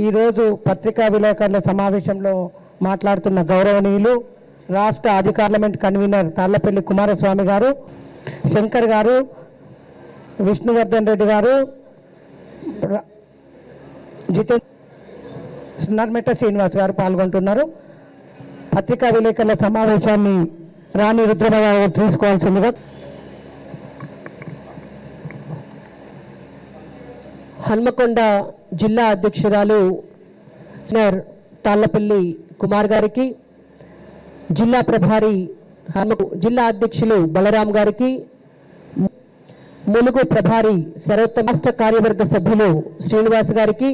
ఈరోజు పత్రికా విలేకరుల సమావేశంలో మాట్లాడుతున్న గౌరవనీయులు రాష్ట్ర ఆది పార్లమెంట్ కన్వీనర్ తాళ్ళపల్లి కుమారస్వామి గారు శంకర్ గారు విష్ణువర్ధన్ రెడ్డి గారు ర- జితేంద్ర నర్మెట శ్రీనివాస్ గారు పాల్గొంటున్నారు. పత్రికా విలేకరుల సమావేశాన్ని రాణి రుద్రమ గారు తీసుకోవాల్సిందిగా హన్మకొండ జిల్లా అధ్యక్షురాలు తాళ్ళపల్లి కుమార్ గారికి జిల్లా ప్రభారి హన్మ జిల్లా అధ్యక్షులు బలరాం గారికి ములుగు ప్రభారి సర్వోత్తమ రాష్ట్ర కార్యవర్గ సభ్యులు శ్రీనివాస్ గారికి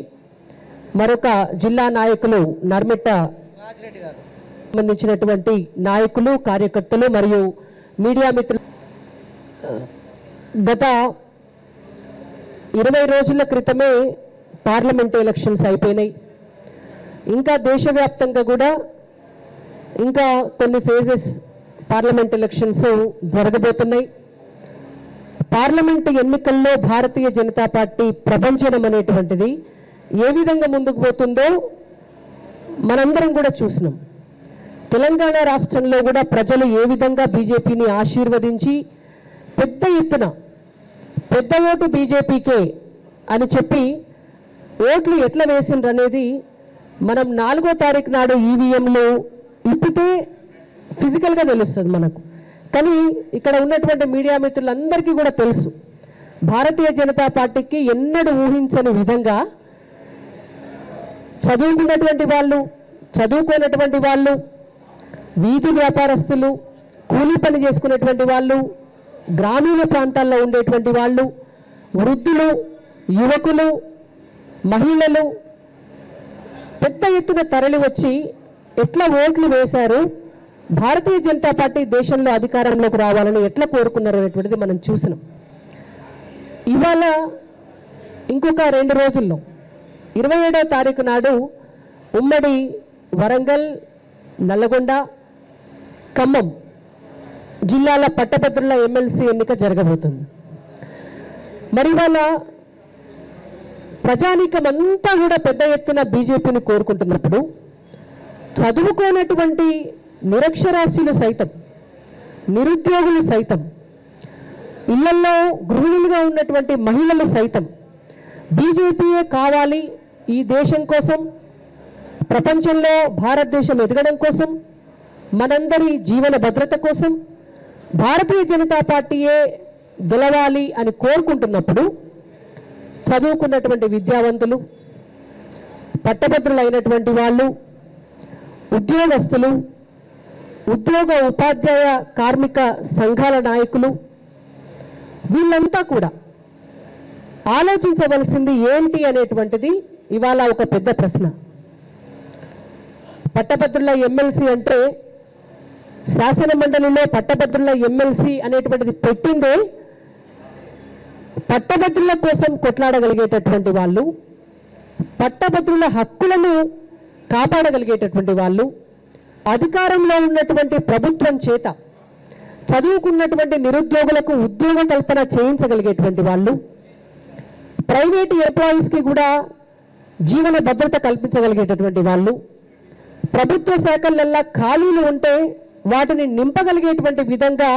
మరొక జిల్లా నాయకులు నర్మిట్ట సంబంధించినటువంటి నాయకులు కార్యకర్తలు మరియు మీడియా మిత్రులు. గత ఇరవై రోజుల క్రితమే పార్లమెంట్ ఎలక్షన్స్ అయిపోయినాయి. ఇంకా దేశవ్యాప్తంగా కూడా ఇంకా కొన్ని ఫేజెస్ పార్లమెంట్ ఎలక్షన్స్ జరగబోతున్నాయి. పార్లమెంట్ ఎన్నికల్లో భారతీయ జనతా పార్టీ ప్రపంచనం అనేటువంటిది ఏ విధంగా ముందుకు పోతుందో మనందరం కూడా చూసినాం. తెలంగాణ రాష్ట్రంలో కూడా ప్రజలు ఏ విధంగా బీజేపీని ఆశీర్వదించి పెద్ద ఎత్తున పెద్ద ఓటు బీజేపీకే అని చెప్పి ఓట్లు ఎట్లా వేసిండ్రు అనేది మనం నాలుగో తారీఖు నాడు ఈవీఎంలో ఇప్పితే ఫిజికల్గా తెలుస్తుంది మనకు. కానీ ఇక్కడ ఉన్నటువంటి మీడియా మిత్రులందరికీ కూడా తెలుసు. భారతీయ జనతా పార్టీకి ఎన్నడూ ఊహించని విధంగా చదువుకున్నటువంటి వాళ్ళు చదువుకోనటువంటి వాళ్ళు వీధి వ్యాపారస్తులు కూలీ పని చేసుకునేటువంటి వాళ్ళు గ్రామీణ ప్రాంతాల్లో ఉండేటువంటి వాళ్ళు వృద్ధులు యువకులు మహిళలు పెద్ద ఎత్తున తరలి వచ్చి ఎట్లా ఓట్లు వేశారు? భారతీయ జనతా పార్టీ దేశంలో అధికారంలోకి రావాలని ఎట్లా కోరుకున్నారు అనేటువంటిది మనం చూసినాం. ఇవాళ ఇంకొక రెండు రోజుల్లో ఇరవై ఏడవ తారీఖు నాడు ఉమ్మడి వరంగల్ నల్లగొండ ఖమ్మం జిల్లాల పట్టభద్రుల ఎమ్మెల్సీ ఎన్నిక జరగబోతుంది. మరి వాళ్ళ ప్రజానీకం అంతా కూడా పెద్ద ఎత్తున బీజేపీని కోరుకుంటున్నప్పుడు చదువుకోనటువంటి నిరక్షరాస్యులు సైతం నిరుద్యోగులు సైతం ఇళ్ళలో గృహిణులుగా ఉన్నటువంటి మహిళలు సైతం బీజేపీయే కావాలి ఈ దేశం కోసం ప్రపంచంలో భారతదేశం ఎదగడం కోసం మనందరి జీవన భద్రత కోసం భారతీయ జనతా పార్టీయే గెలవాలి అని కోరుకుంటున్నప్పుడు చదువుకున్నటువంటి విద్యావంతులు పట్టభద్రులైనటువంటి వాళ్ళు ఉద్యోగస్తులు ఉద్యోగ ఉపాధ్యాయ కార్మిక సంఘాల నాయకులు వీళ్ళంతా కూడా ఆలోచించవలసింది ఏంటి అనేటువంటిది ఇవాళ ఒక పెద్ద ప్రశ్న. పట్టభద్రుల ఎమ్మెల్సీ అంటే శాసన మండలిలో పట్టభద్రుల ఎమ్మెల్సీ అనేటువంటిది పెట్టింది పట్టభద్రుల కోసం కొట్లాడగలిగేటటువంటి వాళ్ళు పట్టభద్రుల హక్కులను కాపాడగలిగేటటువంటి వాళ్ళు అధికారంలో ఉన్నటువంటి ప్రభుత్వం చేత చదువుకున్నటువంటి నిరుద్యోగులకు ఉద్యోగ కల్పన చేయించగలిగేటువంటి వాళ్ళు ప్రైవేట్ ఎంప్లాయీస్కి కూడా జీవన భద్రత కల్పించగలిగేటటువంటి వాళ్ళు ప్రభుత్వ శాఖలల్లా ఖాళీలు ఉంటే వాటిని నింపగలిగేటువంటి విధంగా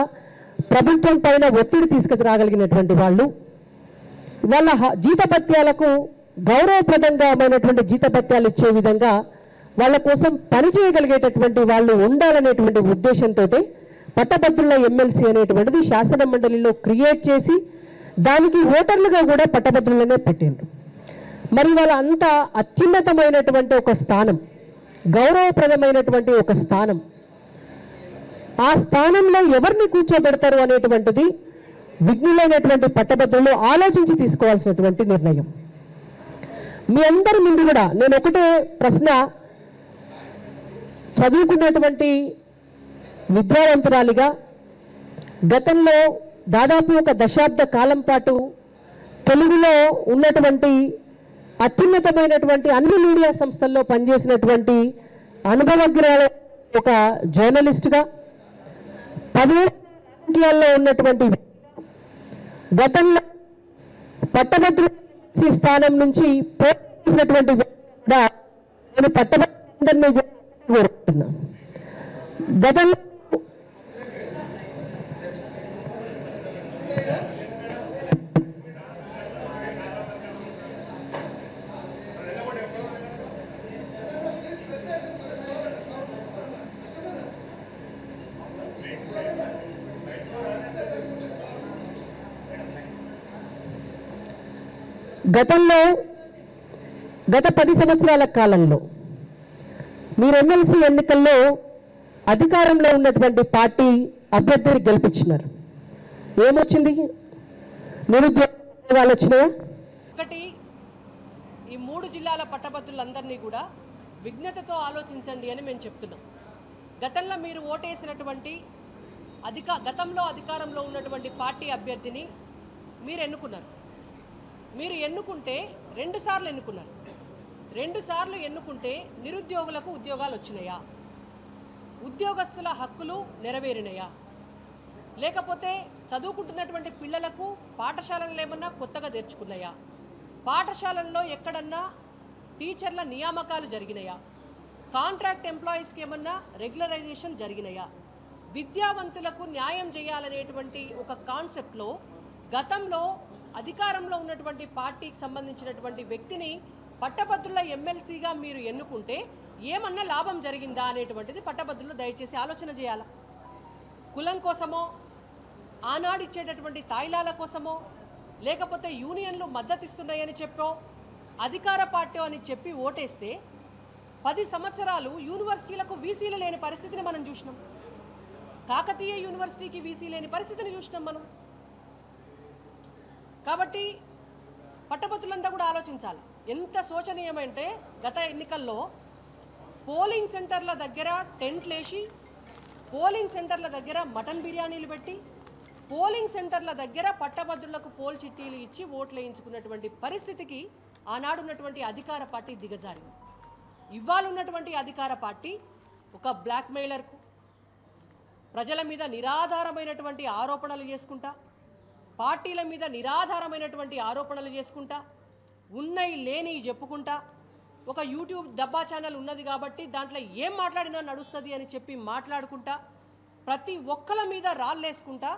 ప్రభుత్వం పైన ఒత్తిడి తీసుకురాగలిగినటువంటి వాళ్ళు వాళ్ళ జీతపత్యాలకు జీతభత్యాలకు గౌరవప్రదంగామైనటువంటి జీతభత్యాలు ఇచ్చే విధంగా వాళ్ళ కోసం పనిచేయగలిగేటటువంటి వాళ్ళు ఉండాలనేటువంటి ఉద్దేశంతో పట్టభద్రుల ఎమ్మెల్సీ అనేటువంటిది శాసన మండలిలో క్రియేట్ చేసి దానికి ఓటర్లుగా కూడా పట్టభద్రులనే పెట్టిండ్రు. మరి వాళ్ళ అంత అత్యున్నతమైనటువంటి ఒక స్థానం గౌరవప్రదమైనటువంటి ఒక స్థానం ఆ స్థానంలో ఎవరిని కూర్చోబెడతారు అనేటువంటిది విఘ్నులైనటువంటి పట్టభద్రులు ఆలోచించి తీసుకోవాల్సినటువంటి నిర్ణయం. మీ అందరి ముందు కూడా నేను ఒకటే ప్రశ్న చదువుకున్నటువంటి విద్యావంతురాలిగా గతంలో దాదాపు ఒక దశాబ్ద కాలం పాటు తెలుగులో ఉన్నటువంటి అత్యున్నతమైనటువంటి అన్ని మీడియా సంస్థల్లో పనిచేసినటువంటి అనుభవజ్ఞాన ఒక జర్నలిస్టుగా పదిహేను రాజకీయాల్లో ఉన్నటువంటి గతంలో పట్టభద్రుల స్థానం నుంచి పోటీ నేను పట్టభద్రులందరినీ కూడా గతంలో గతంలో గత పది సంవత్సరాల కాలంలో మీరు ఎమ్మెల్సీ ఎన్నికల్లో అధికారంలో ఉన్నటువంటి పార్టీ అభ్యర్థిని గెలిపించినారు. ఏమొచ్చింది? నిరుద్యోగాలు వచ్చినాయా? ఒకటి ఈ మూడు జిల్లాల పట్టభద్రులందరినీ కూడా విఘ్నతతో ఆలోచించండి అని మేము చెప్తున్నాం. గతంలో మీరు ఓటేసినటువంటి అధిక గతంలో అధికారంలో ఉన్నటువంటి పార్టీ అభ్యర్థిని మీరు ఎన్నుకున్నారు. మీరు ఎన్నుకుంటే రెండుసార్లు ఎన్నుకున్నారు. రెండుసార్లు ఎన్నుకుంటే నిరుద్యోగులకు ఉద్యోగాలు వచ్చినాయా? ఉద్యోగస్తుల హక్కులు నెరవేరినాయా? లేకపోతే చదువుకుంటున్నటువంటి పిల్లలకు పాఠశాలలు ఏమన్నా కొత్తగా తెరుచుకున్నాయా? పాఠశాలల్లో ఎక్కడన్నా టీచర్ల నియామకాలు జరిగినాయా? కాంట్రాక్ట్ ఎంప్లాయీస్కి ఏమన్నా రెగ్యులరైజేషన్ జరిగినాయా? విద్యావంతులకు న్యాయం చేయాలనేటువంటి ఒక కాన్సెప్ట్లో గతంలో అధికారంలో ఉన్నటువంటి పార్టీకి సంబంధించినటువంటి వ్యక్తిని పట్టభద్రుల ఎమ్మెల్సీగా మీరు ఎన్నుకుంటే ఏమన్నా లాభం జరిగిందా అనేటువంటిది పట్టభద్రులు దయచేసి ఆలోచన చేయాలా? కులం కోసమో ఆనాడిచ్చేటటువంటి తాయిలాల కోసమో లేకపోతే యూనియన్లు మద్దతిస్తున్నాయని చెప్పో అధికార పార్టీ అని చెప్పి ఓటేస్తే పది సంవత్సరాలు యూనివర్సిటీలకు వీసీలు లేని పరిస్థితిని మనం చూసినాం. కాకతీయ యూనివర్సిటీకి వీసీ లేని పరిస్థితిని చూసినాం మనం. కాబట్టి పట్టభద్రులంతా కూడా ఆలోచించాలి. ఎంత శోచనీయమంటే గత ఎన్నికల్లో పోలింగ్ సెంటర్ల దగ్గర టెంట్లేసి పోలింగ్ సెంటర్ల దగ్గర మటన్ బిర్యానీలు పెట్టి పోలింగ్ సెంటర్ల దగ్గర పట్టభద్రులకు పోల్ చిట్టీలు ఇచ్చి ఓట్లు వేయించుకున్నటువంటి పరిస్థితికి ఆనాడు ఉన్నటువంటి అధికార పార్టీ దిగజారింది. ఇవాళ ఉన్నటువంటి అధికార పార్టీ ఒక బ్లాక్మెయిలర్కు ప్రజల మీద నిరాధారమైనటువంటి ఆరోపణలు చేసుకుంటా పార్టీల మీద నిరాధారమైనటువంటి ఆరోపణలు చేసుకుంటా ఉన్నాయి లేని చెప్పుకుంటా ఒక యూట్యూబ్ డబ్బా ఛానల్ ఉన్నది కాబట్టి దాంట్లో ఏం మాట్లాడినా నడుస్తుంది అని చెప్పి మాట్లాడుకుంటా ప్రతి ఒక్కల మీద రాళ్ళేసుకుంటా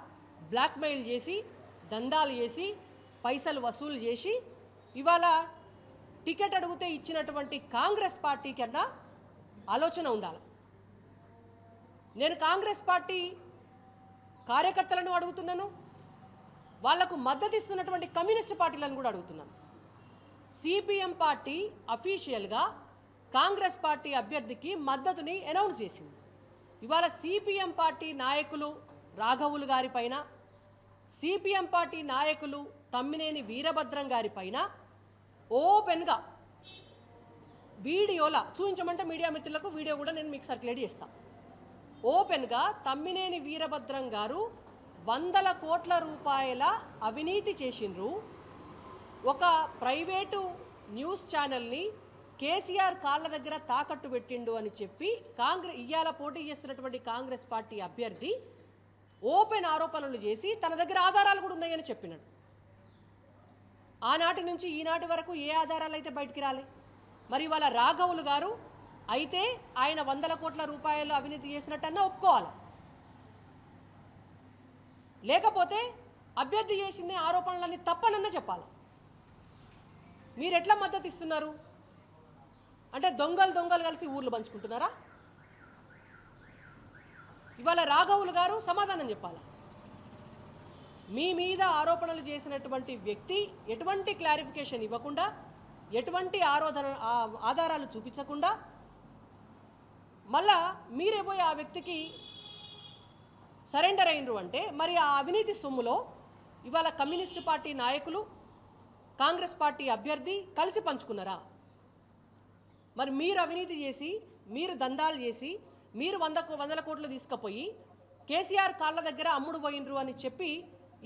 బ్లాక్మెయిల్ చేసి దందాలు చేసి పైసలు వసూలు చేసి ఇవాళ టికెట్ అడిగితే ఇచ్చినటువంటి కాంగ్రెస్ పార్టీ కన్నా ఆలోచన ఉండాలి. నేను కాంగ్రెస్ పార్టీ కార్యకర్తలను అడుగుతున్నాను వాళ్ళకు మద్దతు ఇస్తున్నటువంటి కమ్యూనిస్ట్ పార్టీలను కూడా అడుగుతున్నాను సిపిఎం పార్టీ అఫీషియల్గా కాంగ్రెస్ పార్టీ అభ్యర్థికి మద్దతుని అనౌన్స్ చేసింది. ఇవాళ సిపిఎం పార్టీ నాయకులు రాఘవులు గారిపైన సిపిఎం పార్టీ నాయకులు తమ్మినేని వీరభద్రం గారిపైన ఓపెన్గా వీడియోలా చూపించమంటే మీడియా మిత్రులకు వీడియో కూడా నేను మీకు సర్క్యులేట్ చేస్తాను ఓపెన్గా తమ్మినేని వీరభద్రం గారు వందల కోట్ల రూపాయల అవినీతి చేసిండ్రు. ఒక ప్రైవేటు న్యూస్ ఛానల్ని కేసీఆర్ కాళ్ళ దగ్గర తాకట్టు పెట్టిండు అని చెప్పి కాంగ్రెస్ ఇయ్యాల పోటీ చేస్తున్నటువంటి కాంగ్రెస్ పార్టీ అభ్యర్థి ఓపెన్ ఆరోపణలు చేసి తన దగ్గర ఆధారాలు కూడా ఉన్నాయని చెప్పినాడు. ఆనాటి నుంచి ఈనాటి వరకు ఏ ఆధారాలు అయితే బయటికి రాలే. మరి వాళ్ళ రాఘవులు గారు అయితే ఆయన వందల కోట్ల రూపాయలు అవినీతి చేసినట్టన్నా ఒప్పుకోవాలి? లేకపోతే అభ్యర్థి చేసింది ఆరోపణలన్నీ తప్పనన్నా చెప్పాలి. మీరు ఎట్లా మద్దతు ఇస్తున్నారు? అంటే దొంగలు దొంగలు కలిసి ఊర్లు పంచుకుంటున్నారా? ఇవాళ రాఘవులు గారు సమాధానం చెప్పాలి. మీ మీద ఆరోపణలు చేసినటువంటి వ్యక్తి ఎటువంటి క్లారిఫికేషన్ ఇవ్వకుండా ఎటువంటి ఆరోధన ఆధారాలు చూపించకుండా మళ్ళా మీరే పోయి ఆ వ్యక్తికి సరెండర్ అయినరు అంటే మరి ఆ అవినీతి సొమ్ములో ఇవాళ కమ్యూనిస్ట్ పార్టీ నాయకులు కాంగ్రెస్ పార్టీ అభ్యర్థి కలిసి పంచుకున్నారా? మరి మీరు అవినీతి చేసి మీరు దందాలు చేసి మీరు వంద వందల కోట్లు తీసుకుపోయి కేసీఆర్ కాళ్ళ దగ్గర అమ్ముడు పోయినరు అని చెప్పి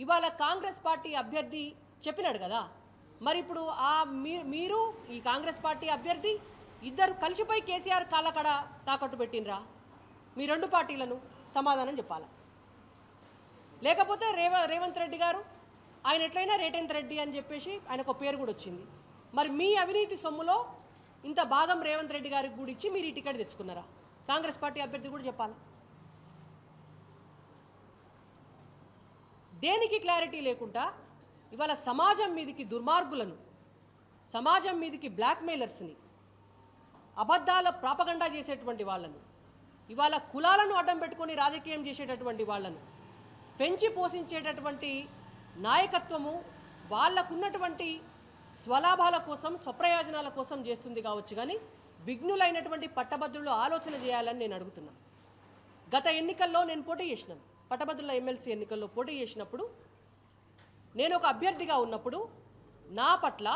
ఇవాళ కాంగ్రెస్ పార్టీ అభ్యర్థి చెప్పినాడు కదా. మరి ఇప్పుడు ఆ మీరు మీరు ఈ కాంగ్రెస్ పార్టీ అభ్యర్థి ఇద్దరు కలిసిపోయి కేసీఆర్ కాళ్ళ కాడ తాకట్టు పెట్టినరా మీ రెండు పార్టీలను సమాధానం చెప్పాలా? లేకపోతే రేవ రేవంత్ రెడ్డి గారు ఆయన ఎట్లయినా రేటెంత్ రెడ్డి అని చెప్పేసి ఆయనకు ఒక పేరు కూడా వచ్చింది. మరి మీ అవినీతి సొమ్ములో ఇంత భాగం రేవంత్ రెడ్డి గారికి కూడా ఇచ్చి మీరు ఈ టికెట్ తెచ్చుకున్నారా? కాంగ్రెస్ పార్టీ అభ్యర్థి కూడా చెప్పాలి? దేనికి క్లారిటీ లేకుండా ఇవాళ సమాజం మీదికి దుర్మార్గులను సమాజం మీదికి బ్లాక్మెయిలర్స్ని అబద్ధాల ప్రాపగండా చేసేటువంటి వాళ్ళను ఇవాళ కులాలను అడ్డం పెట్టుకొని రాజకీయం చేసేటటువంటి వాళ్ళను పెంచి పోషించేటటువంటి నాయకత్వము వాళ్ళకున్నటువంటి స్వలాభాల కోసం స్వప్రయోజనాల కోసం చేస్తుంది కావచ్చు కానీ విఘ్నులైనటువంటి పట్టభద్రులు ఆలోచన చేయాలని నేను అడుగుతున్నా. గత ఎన్నికల్లో నేను పోటీ చేసినాను. పట్టభద్రుల ఎమ్మెల్సీ ఎన్నికల్లో పోటీ చేసినప్పుడు నేను ఒక అభ్యర్థిగా ఉన్నప్పుడు నా పట్ల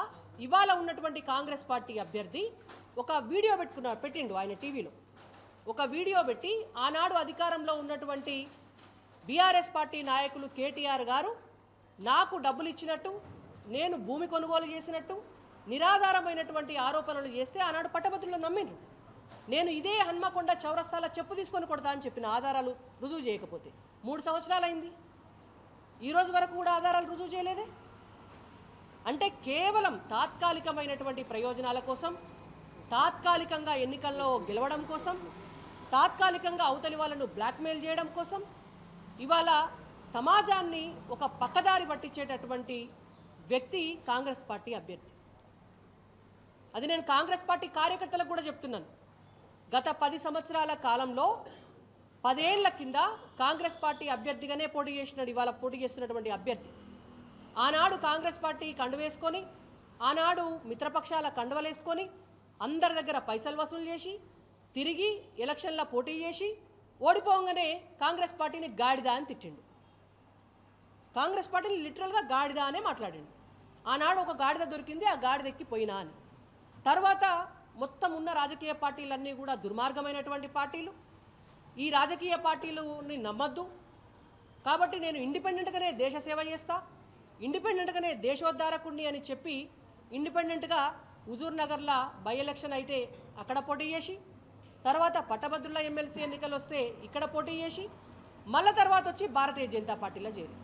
ఇవాళ ఉన్నటువంటి కాంగ్రెస్ పార్టీ అభ్యర్థి ఒక వీడియో పెట్టుకున్నాడు పెట్టిండు ఆయన టీవీలో. ఒక వీడియో పెట్టి ఆనాడు అధికారంలో ఉన్నటువంటి బీఆర్ఎస్ పార్టీ నాయకులు కేటీఆర్ గారు నాకు డబ్బులు ఇచ్చినట్టు నేను భూమి కొనుగోలు చేసినట్టు నిరాధారమైనటువంటి ఆరోపణలు చేస్తే ఆనాడు పట్టభద్రులు నమ్మిండ్రు. నేను ఇదే హన్మకొండ చౌరస్తాల చెప్పు తీసుకొని కొడతా అని చెప్పిన ఆధారాలు రుజువు చేయకపోతే మూడు సంవత్సరాలైంది. ఈరోజు వరకు కూడా ఆధారాలు రుజువు చేయలేదే? అంటే కేవలం తాత్కాలికమైనటువంటి ప్రయోజనాల కోసం తాత్కాలికంగా ఎన్నికల్లో గెలవడం కోసం తాత్కాలికంగా అవతలి వాళ్ళను బ్లాక్మెయిల్ చేయడం కోసం ఇవాళ సమాజాన్ని ఒక పక్కదారి పట్టించేటటువంటి వ్యక్తి కాంగ్రెస్ పార్టీ అభ్యర్థి. అది నేను కాంగ్రెస్ పార్టీ కార్యకర్తలకు కూడా చెప్తున్నాను. గత పది సంవత్సరాల కాలంలో పదేళ్ళ కింద కాంగ్రెస్ పార్టీ అభ్యర్థిగానే పోటీ చేసినాడు ఇవాళ పోటీ చేస్తున్నటువంటి అభ్యర్థి. ఆనాడు కాంగ్రెస్ పార్టీ కండువేసుకొని ఆనాడు మిత్రపక్షాల కండువలేసుకొని అందరి దగ్గర పైసలు వసూలు చేసి తిరిగి ఎలక్షన్ల పోటీ చేసి ఓడిపోగానే కాంగ్రెస్ పార్టీని గాడిద అని తిట్టిండు. కాంగ్రెస్ పార్టీని లిటరల్గా గాడిద అనే మాట్లాడిండు. ఆనాడు ఒక గాడిద దొరికింది ఆ గాడిద ఎక్కిపోయినా అని. తర్వాత మొత్తం ఉన్న రాజకీయ పార్టీలన్నీ కూడా దుర్మార్గమైనటువంటి పార్టీలు. ఈ రాజకీయ పార్టీలని నమ్మద్దు. కాబట్టి నేను ఇండిపెండెంట్గానే దేశ సేవ చేస్తా ఇండిపెండెంట్గానే దేశోద్ధారకుణ్ణి అని చెప్పి ఇండిపెండెంట్గా హుజూర్ నగర్లో బై ఎలక్షన్ అయితే అక్కడ పోటీ చేసి తర్వాత పట్టభద్రుల ఎమ్మెల్సీ ఎన్నికలు వస్తే ఇక్కడ పోటీ చేసి మళ్ళా తర్వాత వచ్చి భారతీయ జనతా పార్టీలో చేరి.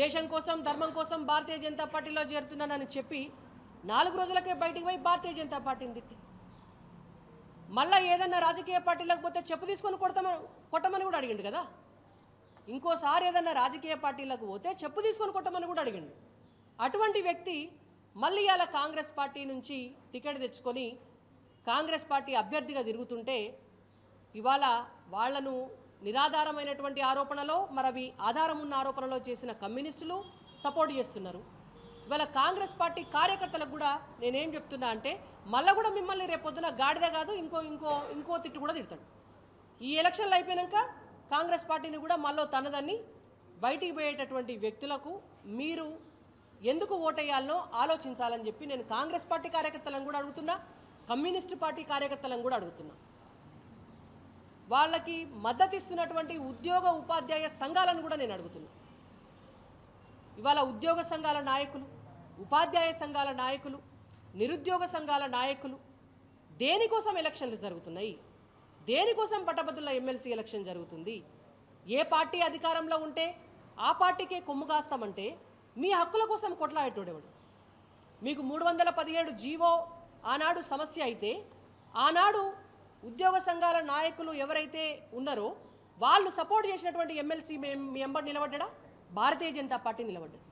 దేశం కోసం ధర్మం కోసం భారతీయ జనతా పార్టీలో చేరుతున్నానని చెప్పి నాలుగు రోజులకే బయటికి పోయి భారతీయ జనతా పార్టీని తిట్టి. మళ్ళీ ఏదన్నా రాజకీయ పార్టీలకు పోతే చెప్పు తీసుకొని కొడతామని కొట్టమని కూడా అడిగిండు కదా. ఇంకోసారి ఏదన్నా రాజకీయ పార్టీలకు పోతే చెప్పు తీసుకొని కొట్టమని కూడా అడిగిండు. అటువంటి వ్యక్తి మళ్ళీ అలా కాంగ్రెస్ పార్టీ నుంచి టికెట్ తెచ్చుకొని కాంగ్రెస్ పార్టీ అభ్యర్థిగా తిరుగుతుంటే ఇవాళ వాళ్ళను నిరాధారమైనటువంటి ఆరోపణలో మరి ఆధారం ఉన్న ఆరోపణలో చేసిన కమ్యూనిస్టులు సపోర్ట్ చేస్తున్నారు. ఇవాళ కాంగ్రెస్ పార్టీ కార్యకర్తలకు కూడా నేనేం చెప్తున్నా అంటే మళ్ళీ కూడా మిమ్మల్ని రేపొద్దున గాడిద కాదు ఇంకో ఇంకో ఇంకో తిట్టు కూడా తిడతాడు. ఈ ఎలక్షన్లు అయిపోయాక కాంగ్రెస్ పార్టీని కూడా మళ్ళీ తనదని బయటికి పోయేటటువంటి వ్యక్తులకు మీరు ఎందుకు ఓటేయాలనో ఆలోచించాలని చెప్పి నేను కాంగ్రెస్ పార్టీ కార్యకర్తలను కూడా అడుగుతున్నా. కమ్యూనిస్టు పార్టీ కార్యకర్తలను కూడా అడుగుతున్నా. వాళ్ళకి మద్దతు ఇస్తున్నటువంటి ఉద్యోగ ఉపాధ్యాయ సంఘాలను కూడా నేను అడుగుతున్నా. ఇవాళ ఉద్యోగ సంఘాల నాయకులు ఉపాధ్యాయ సంఘాల నాయకులు నిరుద్యోగ సంఘాల నాయకులు దేనికోసం ఎలక్షన్లు జరుగుతున్నాయి? దేనికోసం పట్టభద్రుల ఎమ్మెల్సీ ఎలక్షన్ జరుగుతుంది? ఏ పార్టీ అధికారంలో ఉంటే ఆ పార్టీకే కొమ్ము కాస్తామంటే మీ హక్కుల కోసం కొట్లాడేటోడేవాడు? మీకు మూడు వందల పదిహేడు జీవో ఆనాడు సమస్య అయితే ఆనాడు ఉద్యోగ సంఘాల నాయకులు ఎవరైతే ఉన్నారో వాళ్ళు సపోర్ట్ చేసినటువంటి ఎమ్మెల్సీ మీ నిలబడ్డా? భారతీయ జనతా పార్టీ నిలబడ్డది.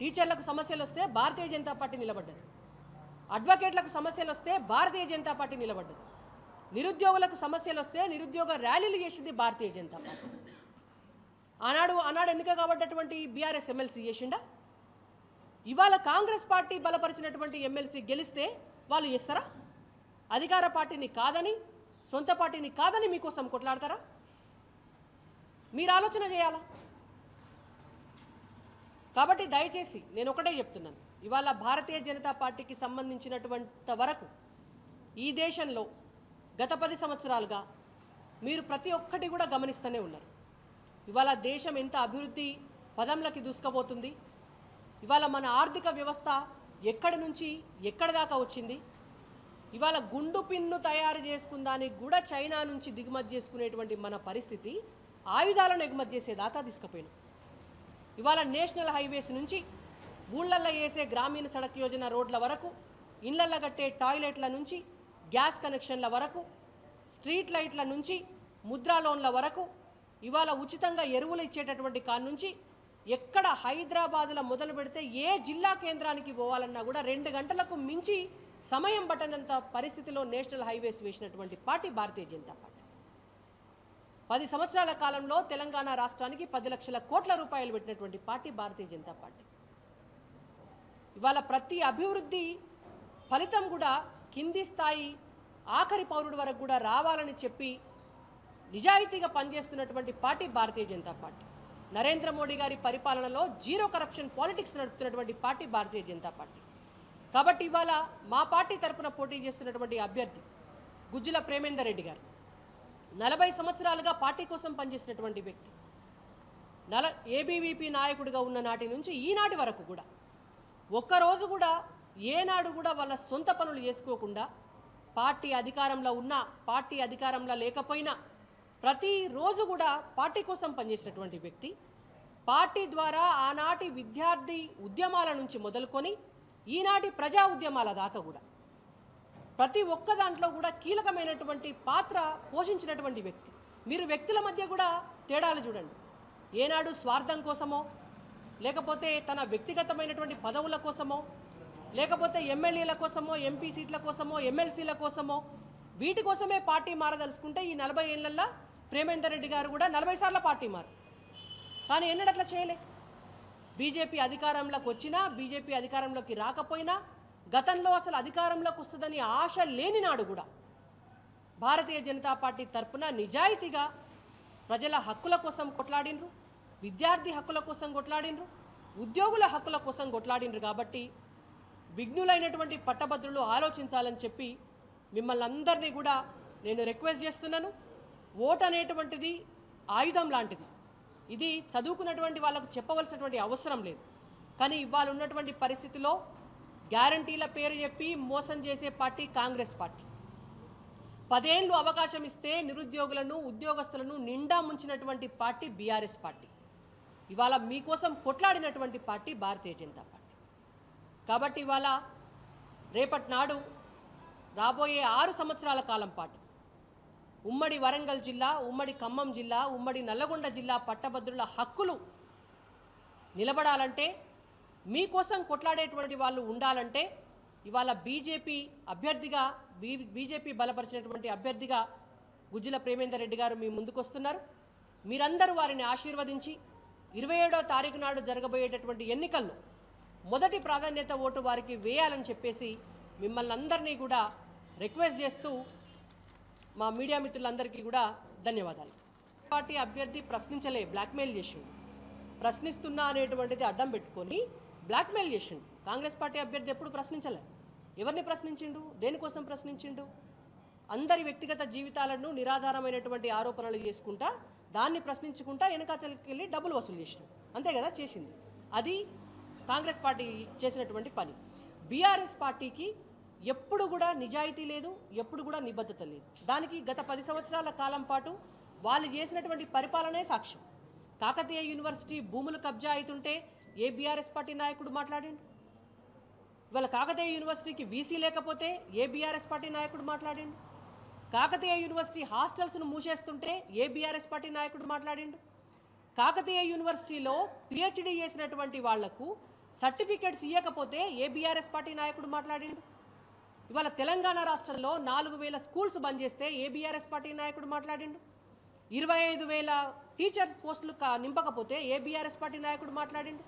టీచర్లకు సమస్యలు వస్తే భారతీయ జనతా పార్టీ నిలబడ్డది. అడ్వకేట్లకు సమస్యలు వస్తే భారతీయ జనతా పార్టీ నిలబడ్డది. నిరుద్యోగులకు సమస్యలు వస్తే నిరుద్యోగ ర్యాలీలు చేసింది భారతీయ జనతా పార్టీ. ఆనాడు ఆనాడు ఎన్నిక కాబట్టటువంటి బీఆర్ఎస్ ఎమ్మెల్సీ చేసిండా? ఇవాళ కాంగ్రెస్ పార్టీ బలపరిచినటువంటి ఎమ్మెల్సీ గెలిస్తే వాళ్ళు చేస్తారా? అధికార పార్టీని కాదని సొంత పార్టీని కాదని మీకోసం కొట్లాడతారా? మీరు ఆలోచన చేయాలా? కాబట్టి దయచేసి నేను ఒకటే చెప్తున్నాను. ఇవాళ భారతీయ జనతా పార్టీకి సంబంధించినటువంటి వరకు ఈ దేశంలో గత పది సంవత్సరాలుగా మీరు ప్రతి ఒక్కటి కూడా గమనిస్తూనే ఉన్నారు. ఇవాళ దేశం ఎంత అభివృద్ధి పదంలోకి దూసుకుపోతుంది ఇవాళ మన ఆర్థిక వ్యవస్థ ఎక్కడి నుంచి ఎక్కడి దాకా వచ్చింది? ఇవాళ గుండు పిన్ను తయారు చేసుకుందానికి కూడా చైనా నుంచి దిగుమతి చేసుకునేటువంటి మన పరిస్థితి ఆయుధాలను ఎగుమతి చేసేదాకా తీసుకుపోయాను ఇవాళ నేషనల్ హైవేస్ నుంచి ఊళ్ళల్లో వేసే గ్రామీణ సడక్ యోజన రోడ్ల వరకు ఇళ్ళల్లో కట్టే టాయిలెట్ల నుంచి గ్యాస్ కనెక్షన్ల వరకు స్ట్రీట్ లైట్ల నుంచి ముద్రా లోన్ల వరకు ఇవాళ ఉచితంగా ఎరువులు ఇచ్చేటటువంటి కాడ నుంచి ఎక్కడ హైదరాబాదులో మొదలు పెడితే ఏ జిల్లా కేంద్రానికి పోవాలన్నా కూడా రెండు గంటలకు మించి సమయం పట్టనంత పరిస్థితిలో నేషనల్ హైవేస్ వేసినటువంటి పార్టీ భారతీయ జనతా పార్టీ. పది సంవత్సరాల కాలంలో తెలంగాణ రాష్ట్రానికి పది లక్షల కోట్ల రూపాయలు పెట్టినటువంటి పార్టీ భారతీయ జనతా పార్టీ. ఇవాళ ప్రతి అభివృద్ధి ఫలితం కూడా కింది స్థాయి ఆఖరి పౌరుడి వరకు కూడా రావాలని చెప్పి నిజాయితీగా పనిచేస్తున్నటువంటి పార్టీ భారతీయ జనతా పార్టీ. నరేంద్ర మోడీ గారి పరిపాలనలో జీరో కరప్షన్ పాలిటిక్స్ నడుపుతున్నటువంటి పార్టీ భారతీయ జనతా పార్టీ. కాబట్టి ఇవాళ మా పార్టీ తరపున పోటీ చేస్తున్నటువంటి అభ్యర్థి గుజ్జుల ప్రేమేందర్ రెడ్డి గారు. నలభై సంవత్సరాలుగా పార్టీ కోసం పనిచేసినటువంటి వ్యక్తి. నల ఏబీవీపీ నాయకుడిగా ఉన్న నాటి నుంచి ఈనాటి వరకు కూడా ఒక్కరోజు కూడా ఏనాడు కూడా వాళ్ళ సొంత పనులు చేసుకోకుండా పార్టీ అధికారంలో ఉన్నా పార్టీ అధికారంలో లేకపోయినా ప్రతిరోజు కూడా పార్టీ కోసం పనిచేసినటువంటి వ్యక్తి పార్టీ ద్వారా ఆనాటి విద్యార్థి ఉద్యమాల నుంచి మొదలుకొని ఈనాటి ప్రజా ఉద్యమాల దాకా కూడా ప్రతి ఒక్క దాంట్లో కూడా కీలకమైనటువంటి పాత్ర పోషించినటువంటి వ్యక్తి. మీరు వ్యక్తుల మధ్య కూడా తేడాలు చూడండి. ఏనాడు స్వార్థం కోసమో లేకపోతే తన వ్యక్తిగతమైనటువంటి పదవుల కోసమో లేకపోతే ఎమ్మెల్యేల కోసమో ఎంపీ సీట్ల కోసమో ఎమ్మెల్సీల కోసమో వీటి కోసమే పార్టీ మారదలుచుకుంటే ఈ నలభై ఏళ్ళల్లో ప్రేమేందర్ రెడ్డి గారు కూడా నలభై సార్ల పార్టీ మారు. కానీ ఎన్నడట్లా చేయలే? బీజేపీ అధికారంలోకి వచ్చినా బీజేపీ అధికారంలోకి రాకపోయినా గతంలో అసలు అధికారంలోకి వస్తుందని ఆశ లేని నాడు కూడా భారతీయ జనతా పార్టీ తరపున నిజాయితీగా ప్రజల హక్కుల కోసం కొట్లాడినరు విద్యార్థి హక్కుల కోసం కొట్లాడినరు ఉద్యోగుల హక్కుల కోసం కొట్లాడినరు కాబట్టి విఘ్నులైనటువంటి పట్టభద్రులు ఆలోచించాలని చెప్పి మిమ్మల్ని అందరినీ కూడా నేను రిక్వెస్ట్ చేస్తున్నాను. ఓట్ అనేటువంటిది ఆయుధం లాంటిది. ఇది చదువుకున్నటువంటి వాళ్ళకు చెప్పవలసినటువంటి అవసరం లేదు. కానీ ఇవాళ ఉన్నటువంటి పరిస్థితిలో గ్యారంటీల పేరు చెప్పి మోసం చేసే పార్టీ కాంగ్రెస్ పార్టీ. పదేళ్ళు అవకాశం ఇస్తే నిరుద్యోగులను ఉద్యోగస్తులను నిండా ముంచినటువంటి పార్టీ బీఆర్ఎస్ పార్టీ. ఇవాళ మీకోసం కొట్లాడినటువంటి పార్టీ భారతీయ జనతా పార్టీ. కాబట్టి ఇవాళ రేపటి నాడు రాబోయే ఆరు సంవత్సరాల కాలం పాటు ఉమ్మడి వరంగల్ జిల్లా ఉమ్మడి ఖమ్మం జిల్లా ఉమ్మడి నల్లగొండ జిల్లా పట్టభద్రుల హక్కులు నిలబడాలంటే మీకోసం కొట్లాడేటువంటి వాళ్ళు ఉండాలంటే ఇవాళ బీజేపీ అభ్యర్థిగా బీ బీజేపీ బలపరిచినటువంటి అభ్యర్థిగా గుజ్జుల ప్రేమేందర్ రెడ్డి గారు మీ ముందుకు వస్తున్నారు మీరందరూ వారిని ఆశీర్వదించి ఇరవై ఏడో తారీఖు నాడు జరగబోయేటటువంటి ఎన్నికల్లో మొదటి ప్రాధాన్యత ఓటు వారికి వేయాలని చెప్పేసి మిమ్మల్ని అందరినీ కూడా రిక్వెస్ట్ చేస్తూ మా మీడియా మిత్రులందరికీ కూడా ధన్యవాదాలు. పార్టీ అభ్యర్థి ప్రశ్నించలే బ్లాక్మెయిల్ చేసిండు. ప్రశ్నిస్తున్నా అనేటువంటిది అడ్డం పెట్టుకొని బ్లాక్మెయిల్ చేసిండు. కాంగ్రెస్ పార్టీ అభ్యర్థి ఎప్పుడు ప్రశ్నించలే? ఎవరిని ప్రశ్నించిండు? దేనికోసం ప్రశ్నించిండు? అందరి వ్యక్తిగత జీవితాలను నిరాధారమైనటువంటి ఆరోపణలు చేసుకుంటా దాన్ని ప్రశ్నించుకుంటా వెనకాచలికెళ్ళి డబ్బులు వసూలు చేసినాం అంతే కదా? చేసింది. అది కాంగ్రెస్ పార్టీ చేసినటువంటి పని. బీఆర్ఎస్ పార్టీకి ఎప్పుడు కూడా నిజాయితీ లేదు ఎప్పుడు కూడా నిబద్ధత లేదు. దానికి గత పది సంవత్సరాల కాలం పాటు వాళ్ళు చేసినటువంటి పరిపాలనే సాక్ష్యం. కాకతీయ యూనివర్సిటీ భూములు కబ్జా అవుతుంటే ఏ బీఆర్ఎస్ పార్టీ నాయకుడు మాట్లాడిండు? ఇవాళ కాకతీయ యూనివర్సిటీకి వీసీ లేకపోతే ఏ బీఆర్ఎస్ పార్టీ నాయకుడు మాట్లాడండి? కాకతీయ యూనివర్సిటీ హాస్టల్స్ను మూసేస్తుంటే ఏ బీఆర్ఎస్ పార్టీ నాయకుడు మాట్లాడిండు? కాకతీయ యూనివర్సిటీలో పిహెచ్డీ చేసినటువంటి వాళ్ళకు సర్టిఫికెట్స్ ఇవ్వకపోతే ఏ బీఆర్ఎస్ పార్టీ నాయకుడు మాట్లాడిండు? ఇవాళ తెలంగాణ రాష్ట్రంలో నాలుగు వేల స్కూల్స్ బంద్ చేస్తే ఏబీఆర్ఎస్ పార్టీ నాయకుడు మాట్లాడిండు. ఇరవై ఐదు వేల టీచర్ పోస్టులు కా- నింపకపోతే ఏబీఆర్ఎస్ పార్టీ నాయకుడు మాట్లాడిండు.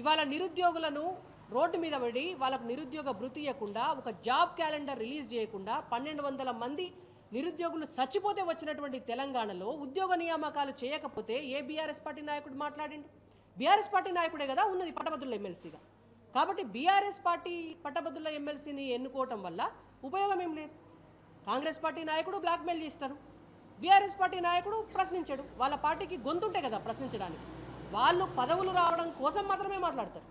ఇవాళ నిరుద్యోగులను రోడ్డు మీద పడి వాళ్ళకు నిరుద్యోగ భృతి ఇవ్వకుండా ఒక జాబ్ క్యాలెండర్ రిలీజ్ చేయకుండా పన్నెండు వందల మంది నిరుద్యోగులు చచ్చిపోతే వచ్చినటువంటి తెలంగాణలో ఉద్యోగ నియామకాలు చేయకపోతే ఏ బీఆర్ఎస్ పార్టీ నాయకుడు మాట్లాడిండు. బీఆర్ఎస్ పార్టీ నాయకుడే కదా ఉన్నది పట్టభద్రుల ఎమ్మెల్సీగా. కాబట్టి బీఆర్ఎస్ పార్టీ పట్టభద్రుల ఎమ్మెల్సీని ఎన్నుకోవటం వల్ల ఉపయోగం ఏం లేదు. కాంగ్రెస్ పార్టీ నాయకుడు బ్లాక్మెయిల్ చేస్తారు. బీఆర్ఎస్ పార్టీ నాయకుడు ప్రశ్నించాడు. వాళ్ళ పార్టీకి గొంతుంటే కదా ప్రశ్నించడానికి. వాళ్ళు పదవులు రావడం కోసం మాత్రమే మాట్లాడతారు.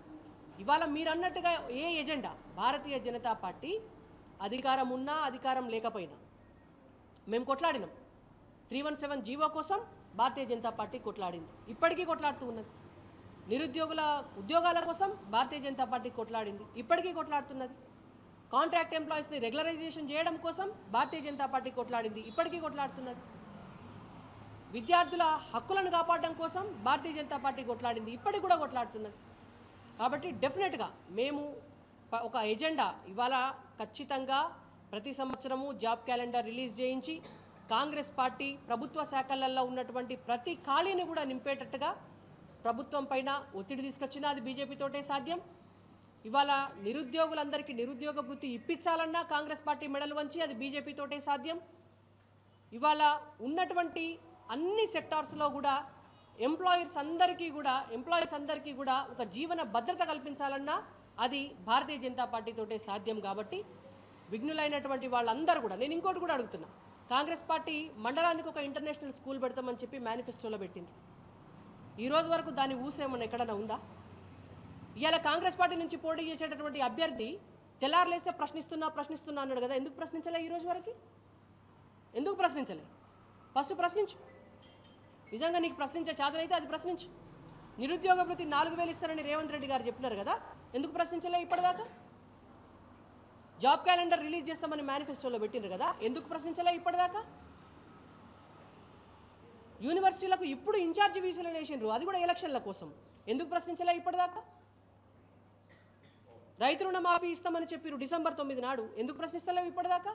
ఇవాళ మీరు అన్నట్టుగా ఏ ఎజెండా? భారతీయ జనతా పార్టీ అధికారం ఉన్నా అధికారం లేకపోయినా. మేము కొట్లాడినాం. త్రీ వన్ సెవెన్ జీవో కోసం భారతీయ జనతా పార్టీ కొట్లాడింది. ఇప్పటికీ కొట్లాడుతూ ఉన్నది. నిరుద్యోగుల ఉద్యోగాల కోసం భారతీయ జనతా పార్టీ కొట్లాడింది. ఇప్పటికీ కొట్లాడుతున్నది. కాంట్రాక్ట్ ఎంప్లాయీస్ని రెగ్యులరైజేషన్ చేయడం కోసం భారతీయ జనతా పార్టీ కొట్లాడింది. ఇప్పటికీ కొట్లాడుతున్నది. విద్యార్థుల హక్కులను కాపాడడం కోసం భారతీయ జనతా పార్టీ కొట్లాడింది. ఇప్పటికి కూడా కొట్లాడుతున్నది. కాబట్టి డెఫినెట్గా మేము ఒక ఎజెండా. ఇవాళ ఖచ్చితంగా ప్రతి సంవత్సరము జాబ్ క్యాలెండర్ రిలీజ్ చేయించి కాంగ్రెస్ పార్టీ ప్రభుత్వ శాఖలలో ఉన్నటువంటి ప్రతి ఖాళీని కూడా నింపేటట్టుగా ప్రభుత్వం పైన ఒత్తిడి తీసుకొచ్చినా అది బీజేపీతోటే సాధ్యం. ఇవాళ నిరుద్యోగులందరికీ నిరుద్యోగ వృత్తి ఇప్పించాలన్నా కాంగ్రెస్ పార్టీ మెడలు వంచి అది బీజేపీతోటే సాధ్యం. ఇవాళ ఉన్నటువంటి అన్ని సెక్టార్స్లో కూడా ఎంప్లాయర్స్ అందరికీ కూడా ఎంప్లాయీస్ అందరికీ కూడా ఒక జీవన భద్రత కల్పించాలన్నా అది భారతీయ జనతా పార్టీతోటే సాధ్యం కాబట్టి విఘ్నులైనటువంటి వాళ్ళందరూ కూడా నేను ఇంకోటి కూడా అడుగుతున్నా. కాంగ్రెస్ పార్టీ మండలానికి ఒక ఇంటర్నేషనల్ స్కూల్ పెడతామని చెప్పి మేనిఫెస్టోలో పెట్టింది ఈరోజు వరకు దాని ఊసేమన్నా ఎక్కడన్నా ఉందా? ఇవాళ కాంగ్రెస్ పార్టీ నుంచి పోటీ చేసేటటువంటి అభ్యర్థి తెల్లారులేస్తే ప్రశ్నిస్తున్నా ప్రశ్నిస్తున్నా అన్నాడు కదా ఎందుకు ప్రశ్నించలే ఈరోజు వరకు? ఎందుకు ప్రశ్నించలే? ఫస్ట్ ప్రశ్నించు. నిజంగా నీకు ప్రశ్నించే చాదనైతే అది ప్రశ్నించు. నిరుద్యోగ వృత్తి నాలుగు వేలు ఇస్తారని రేవంత్ రెడ్డి గారు చెప్పినారు కదా ఎందుకు ప్రశ్నించలే ఇప్పటిదాకా? జాబ్ క్యాలెండర్ రిలీజ్ చేస్తామని మేనిఫెస్టోలో పెట్టినారు కదా ఎందుకు ప్రశ్నించలే ఇప్పటిదాకా? యూనివర్సిటీలకు ఇప్పుడు ఇన్ఛార్జ్ వీసీలు వేసిండ్రు అది కూడా ఎలక్షన్ల కోసం. ఎందుకు ప్రశ్నించలే ఇప్పటిదాకా? రైతు రుణమాఫీ ఇస్తామని చెప్పిరు డిసెంబర్ తొమ్మిది నాడు. ఎందుకు ప్రశ్నిస్తలేవు ఇప్పటిదాకా?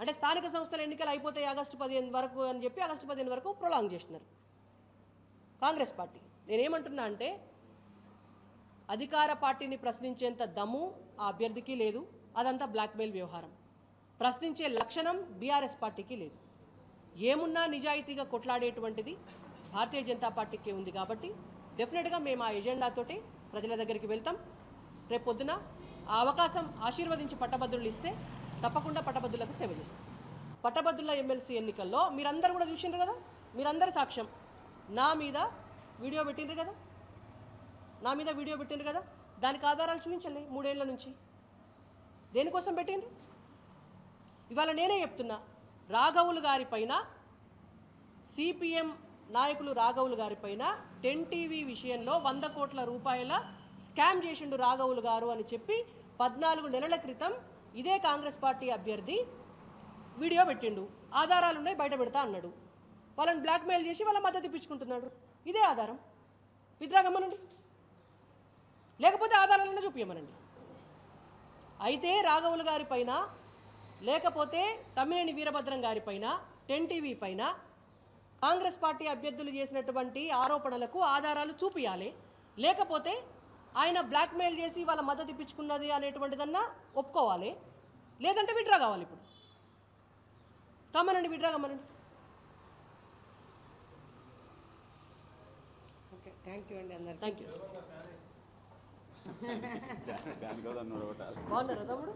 అంటే స్థానిక సంస్థల ఎన్నికలు అయిపోతాయి ఆగస్టు పదిహేను వరకు అని చెప్పి ఆగస్టు పదిహేను వరకు ప్రొలాంగ్ చేసినారు కాంగ్రెస్ పార్టీ. నేనేమంటున్నా అంటే అధికార పార్టీని ప్రశ్నించేంత దమ్ము ఆ అభ్యర్థికి లేదు. అదంతా బ్లాక్మెయిల్ వ్యవహారం. ప్రశ్నించే లక్షణం బీఆర్ఎస్ పార్టీకి లేదు. ఏమున్నా నిజాయితీగా కొట్లాడేటువంటిది భారతీయ జనతా పార్టీకే ఉంది కాబట్టి డెఫినెట్గా మేము ఆ ఎజెండాతోటి ప్రజల దగ్గరికి వెళ్తాం. రేపు పొద్దున ఆ అవకాశం ఆశీర్వదించి పట్టభద్రులు ఇస్తే తప్పకుండా పట్టభద్రులకు సేవ చేస్తాం. పట్టభద్రుల ఎమ్మెల్సీ ఎన్నికల్లో మీరందరూ కూడా చూసిండ్రు కదా? మీరందరూ సాక్ష్యం. నా మీద వీడియో పెట్టిండ్రు కదా? నా మీద వీడియో పెట్టిండ్రు కదా? దానికి ఆధారాలు చూపించలే మూడేళ్ళ నుంచి. దేనికోసం పెట్టిండ్రు? ఇవాళ నేనే చెప్తున్నా. రాఘవులు గారి పైన సిపిఎం నాయకులు రాఘవులు గారి పైన టెన్ టీవీ విషయంలో వంద కోట్ల రూపాయల స్కామ్ చేసిండు రాఘవులు గారు అని చెప్పి పద్నాలుగు నెలల క్రితం ఇదే కాంగ్రెస్ పార్టీ అభ్యర్థి వీడియో పెట్టిండు. ఆధారాలు ఉన్నాయి బయట పెడతా అన్నాడు. వాళ్ళని బ్లాక్మెయిల్ చేసి వాళ్ళ మద్దతు ఇప్పించుకుంటున్నాడు. ఇదే ఆధారం. విద్రాగమ్మనండి లేకపోతే ఆధారాలన్నా చూపించమనండి అయితే రాఘవులు గారి పైన లేకపోతే తమ్మినేని వీరభద్రం గారి పైన టెన్ టీవీ పైన కాంగ్రెస్ పార్టీ అభ్యర్థులు చేసినటువంటి ఆరోపణలకు ఆధారాలు చూపియాలి. లేకపోతే ఆయన బ్లాక్మెయిల్ చేసి వాళ్ళ మద్దతు ఇప్పించుకున్నది అనేటువంటిదన్నా ఒప్పుకోవాలి. లేదంటే విడ్రా కావాలి ఇప్పుడు. కమ్మనండి విడ్రా కమ్మనండి ఓకే థ్యాంక్ యూ అండి అందరికి. Thank you. బాగున్నారా తమ్ముడు?